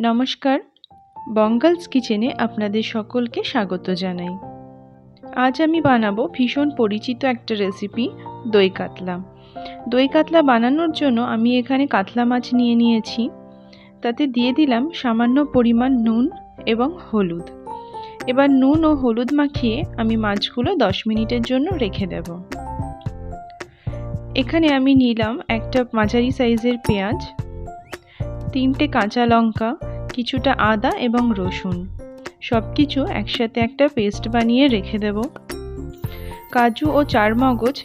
নমস্কার। বঙ্গালস কিচেনে আপনাদের সকলকে স্বাগত জানাই। আজ আমি বানাবো ভীষণ পরিচিত একটা রেসিপি, দই কাতলা। দই কাতলা বানানোর জন্য আমি এখানে কাতলা মাছ নিয়ে নিয়েছি। তাতে দিয়ে দিলাম সামান্য পরিমাণ নুন এবং হলুদ। এবার নুন ও হলুদ মাখিয়ে আমি মাছগুলো দশ মিনিটের জন্য রেখে দেব। এখানে আমি নিলাম একটা মাঝারি সাইজের পেঁয়াজ তিনটে কাঁচা লঙ্কা, কিছুটা আদা এবং রসুন। সব কিছু একসাথে একটা পেস্ট বানিয়ে রেখে দেব। কাজু ও চারমগজ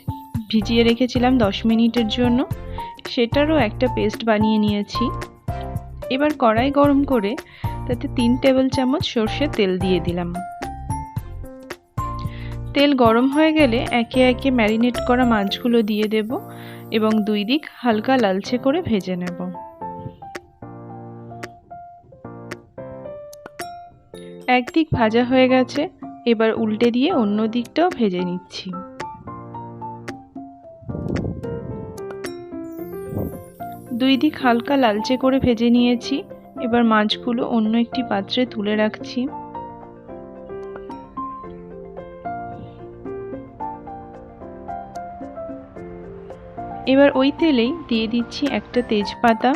ভিজিয়ে রেখেছিলাম দশ মিনিটের জন্য। সেটারও একটা পেস্ট বানিয়ে নিয়েছি। এবার কড়াই গরম করে তাতে তিন টেবিল চামচ সর্ষের তেল দিয়ে দিলাম। তেল গরম হয়ে গেলে একে একে ম্যারিনেট করা মাছগুলো দিয়ে দেব এবং দুই দিক হালকা লালচে করে ভেজে নেব। একদিক ভাজা হয়ে গেছে, এবার উল্টে দিয়ে অন্য দিকটাও ভেজে নিচ্ছি। দুই দিক হালকা লালচে করে ভেজে নিয়েছি, এবার মাছগুলো অন্য একটি পাত্রে তুলে রাখছি। এবার ওই তেলেই দিয়ে দিচ্ছি একটা তেজপাতা।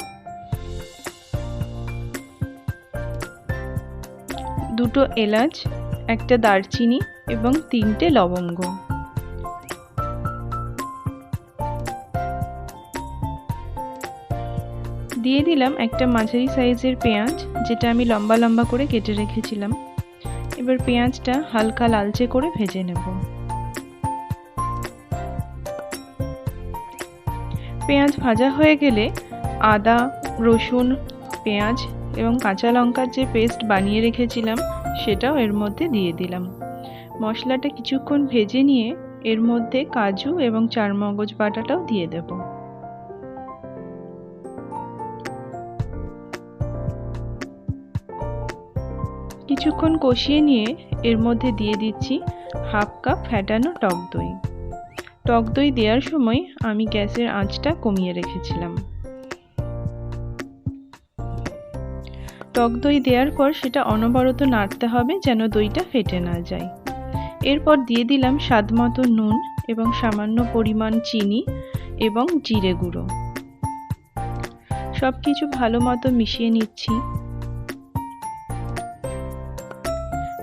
দুটো এলাচ, একটা দারচিনি এবং তিনটে লবঙ্গ। দিয়ে দিলাম একটা মাঝারি সাইজের পেঁয়াজ, যেটা আমি লম্বা লম্বা করে কেটে রেখেছিলাম। এবার পেঁয়াজটা হালকা লালচে করে ভেজে নেব। পেঁয়াজ ভাজা হয়ে গেলে আদা, রসুন, পেঁয়াজ এবং কাঁচা লঙ্কার যে পেস্ট বানিয়ে রেখেছিলাম, সেটাও এর মধ্যে দিয়ে দিলাম। মশলাটা কিছুক্ষণ ভেজে নিয়ে এর মধ্যে কাজু এবং চারমগজ বাটাটাও দিয়ে দেব। কিছুক্ষণ কষিয়ে নিয়ে এর মধ্যে দিয়ে দিচ্ছি হাফ কাপ ফ্যাটানো টক দই। টক দই দেওয়ার সময় আমি গ্যাসের আঁচটা কমিয়ে রেখেছিলাম। টক দই দেওয়ার পর সেটা অনবরত নাড়তে হবে যেন দইটা ফেটে না যায়। এরপর দিয়ে দিলাম স্বাদ মতো নুন এবং সামান্য পরিমাণ চিনি এবং জিরে গুঁড়ো। সব কিছু ভালো মতো মিশিয়ে নিচ্ছি।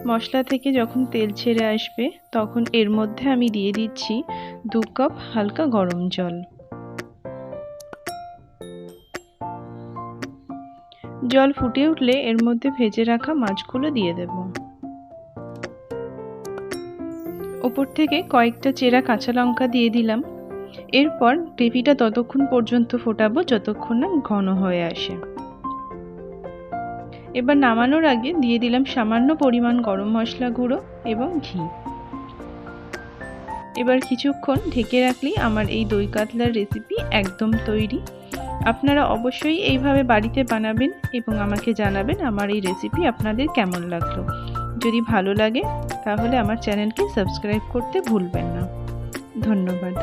মশলা থেকে যখন তেল ছেড়ে আসবে, তখন এর মধ্যে আমি দিয়ে দিচ্ছি দু কাপ হালকা গরম জল। জল ফুটে উঠলে এর মধ্যে ভেজে রাখা মাছগুলো দিয়ে দেব। ওপর থেকে কয়েকটা চেরা কাঁচা লঙ্কা দিয়ে দিলাম। এরপর গ্রেভিটা ততক্ষণ পর্যন্ত ফোটাবো যতক্ষণ না ঘন হয়ে আসে। এবার নামানোর আগে দিয়ে দিলাম সামান্য পরিমাণ গরম মশলা গুঁড়ো এবং ঘি। এবার কিছুক্ষণ ঢেকে রাখলেই আমার এই দই কাতলার রেসিপি একদম তৈরি। আপনারা অবশ্যই এইভাবে বাড়িতে বানাবেন এবং আমাকে জানাবেন আমার এই রেসিপি আপনাদের কেমন লাগল। যদি ভালো লাগে, তাহলে আমার চ্যানেলকে সাবস্ক্রাইব করতে ভুলবেন না। ধন্যবাদ।